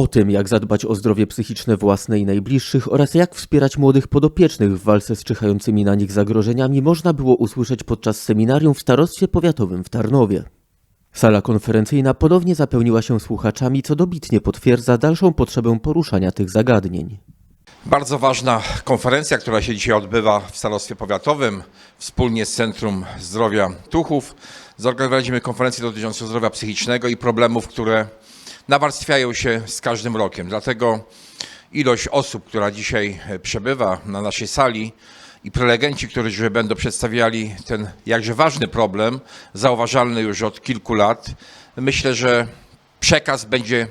O tym, jak zadbać o zdrowie psychiczne własne i najbliższych oraz jak wspierać młodych podopiecznych w walce z czyhającymi na nich zagrożeniami, można było usłyszeć podczas seminarium w Starostwie Powiatowym w Tarnowie. Sala konferencyjna ponownie zapełniła się słuchaczami, co dobitnie potwierdza dalszą potrzebę poruszania tych zagadnień. Bardzo ważna konferencja, która się dzisiaj odbywa w Starostwie Powiatowym wspólnie z Centrum Zdrowia Tuchów. Zorganizowaliśmy konferencję dotyczącą zdrowia psychicznego i problemów, które nawarstwiają się z każdym rokiem. Dlatego ilość osób, która dzisiaj e, przebywa na naszej sali i prelegenci, którzy będą przedstawiali ten jakże ważny problem, zauważalny już od kilku lat, myślę, że przekaz będzie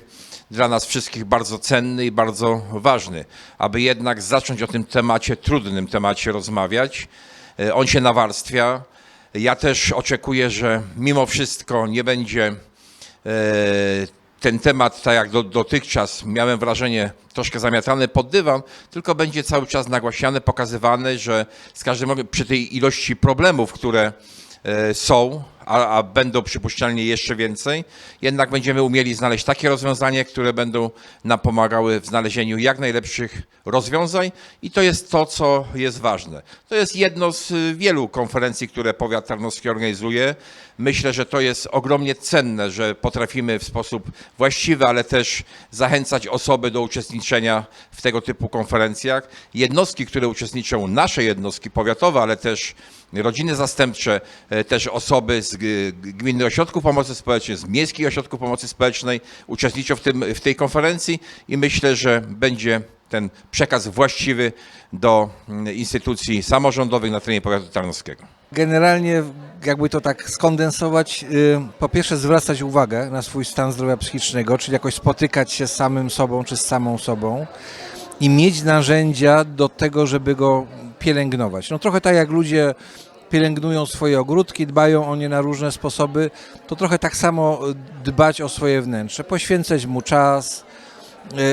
dla nas wszystkich bardzo cenny i bardzo ważny, aby jednak zacząć o tym temacie, trudnym temacie rozmawiać. E, On się nawarstwia. Ja też oczekuję, że mimo wszystko nie będzie e, ten temat, tak jak do, dotychczas, miałem wrażenie, troszkę zamiatany pod dywan, tylko będzie cały czas nagłaśniany, pokazywany, że z każdym przy tej ilości problemów, które e, są, a, a będą przypuszczalnie jeszcze więcej, jednak będziemy umieli znaleźć takie rozwiązania, które będą nam pomagały w znalezieniu jak najlepszych rozwiązań i to jest to, co jest ważne. To jest jedno z y, wielu konferencji, które powiat tarnowski organizuje. Myślę, że to jest ogromnie cenne, że potrafimy w sposób właściwy, ale też zachęcać osoby do uczestniczenia w tego typu konferencjach. Jednostki, które uczestniczą, nasze jednostki powiatowe, ale też rodziny zastępcze, e, też osoby z gminnych ośrodków pomocy społecznej, z miejskich ośrodków pomocy społecznej uczestniczą w, tym, w tej konferencji i myślę, że będzie ten przekaz właściwy do mm, instytucji samorządowych na terenie powiatu tarnowskiego. Generalnie, jakby to tak skondensować, y, po pierwsze zwracać uwagę na swój stan zdrowia psychicznego, czyli jakoś spotykać się z samym sobą czy z samą sobą i mieć narzędzia do tego, żeby go pielęgnować. No trochę tak jak ludzie pielęgnują swoje ogródki, dbają o nie na różne sposoby, to trochę tak samo dbać o swoje wnętrze, poświęcać mu czas,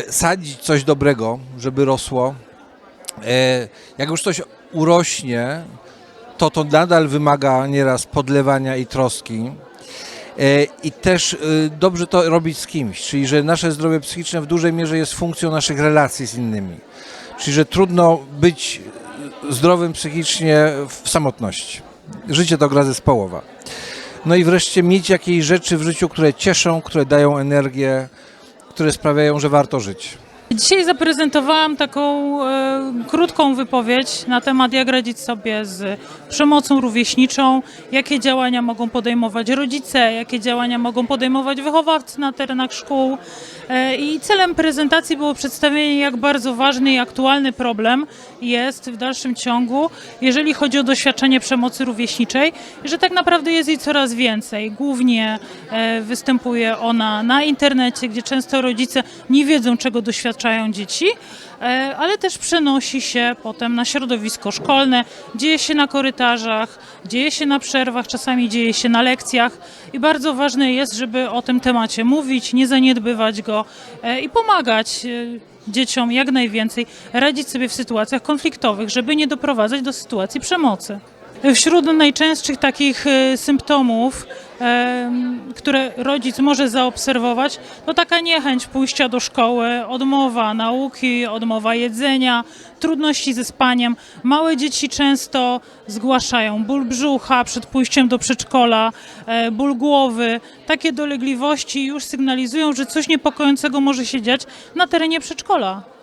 y, sadzić coś dobrego, żeby rosło. E, Jak już coś urośnie, to to nadal wymaga nieraz podlewania i troski. E, I też dobrze to robić z kimś, czyli że nasze zdrowie psychiczne w dużej mierze jest funkcją naszych relacji z innymi. Czyli że trudno być zdrowym psychicznie w samotności. Życie to gra zespołowa. No i wreszcie mieć jakieś rzeczy w życiu, które cieszą, które dają energię, które sprawiają, że warto żyć. Dzisiaj zaprezentowałam taką e, krótką wypowiedź na temat, jak radzić sobie z przemocą rówieśniczą, jakie działania mogą podejmować rodzice, jakie działania mogą podejmować wychowawcy na terenach szkół. E, I celem prezentacji było przedstawienie, jak bardzo ważny i aktualny problem jest w dalszym ciągu, jeżeli chodzi o doświadczenie przemocy rówieśniczej, że tak naprawdę jest jej coraz więcej. Głównie e, występuje ona na internecie, gdzie często rodzice nie wiedzą, czego doświadczają dzieci, ale też przenosi się potem na środowisko szkolne, dzieje się na korytarzach, dzieje się na przerwach, czasami dzieje się na lekcjach i bardzo ważne jest, żeby o tym temacie mówić, nie zaniedbywać go e, i pomagać e, dzieciom jak najwięcej radzić sobie w sytuacjach konfliktowych, żeby nie doprowadzać do sytuacji przemocy. Wśród najczęstszych takich e, symptomów, em, które rodzic może zaobserwować, to taka niechęć pójścia do szkoły, odmowa nauki, odmowa jedzenia, trudności ze spaniem. Małe dzieci często zgłaszają ból brzucha przed pójściem do przedszkola, e, ból głowy. Takie dolegliwości już sygnalizują, że coś niepokojącego może się dziać na terenie przedszkola.